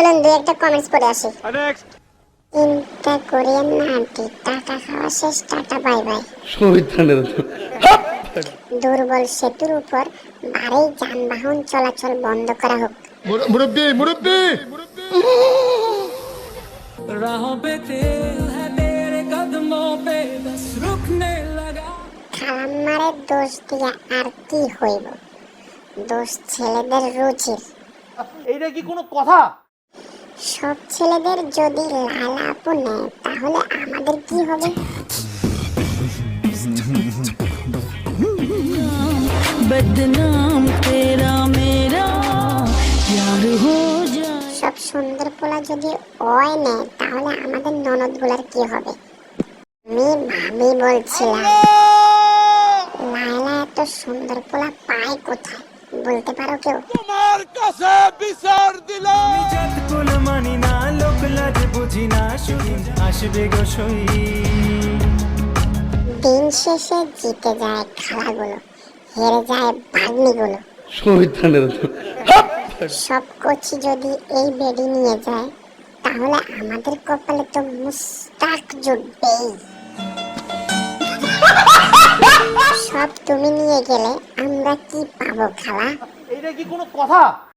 চলুন দুই একটা কমেন্টস পড়ে আসি। ইনটা কোরিয়ান না আন্টি টাটা খাওয়া শেষ টাটা বাই বাই সুবিধানের দুর্বল সেতুর উপর ভারী যানবাহন চলাচল বন্ধ করা হোক। মুরব্বি মুরব্বি! দোষ ছেলেদের রুচির। এইটা কি কোনো কথা? সব ছেলেদের যদি লাল আপু নেয় তাহলে আমাদের কি হবে? বদনাম তেরা মেরা প্যার হো সব সুন্দর পোলা যদি ওই নেয় তাহলে আমাদের ননদগুলার কি হবে? আমি ভাবি বলছিলাম লাইলা এত সুন্দর পোলা পায় কোথায়? বলতে পারো কেউ? তোমার কাছে আসবে গো সই। দিন শেষে জিতে যায় খেলাগুলো হেরে যায় বাগনিগুলো। শহীদানের সব কোচি যদি এই বেডি নিয়ে যায় তাহলে আমাদের কপালে তো মুস্তাক জুটবেই। সব তুমি নিয়ে গেলে আমরা কি পাবো খালা? এইটা কি কোনো কথা?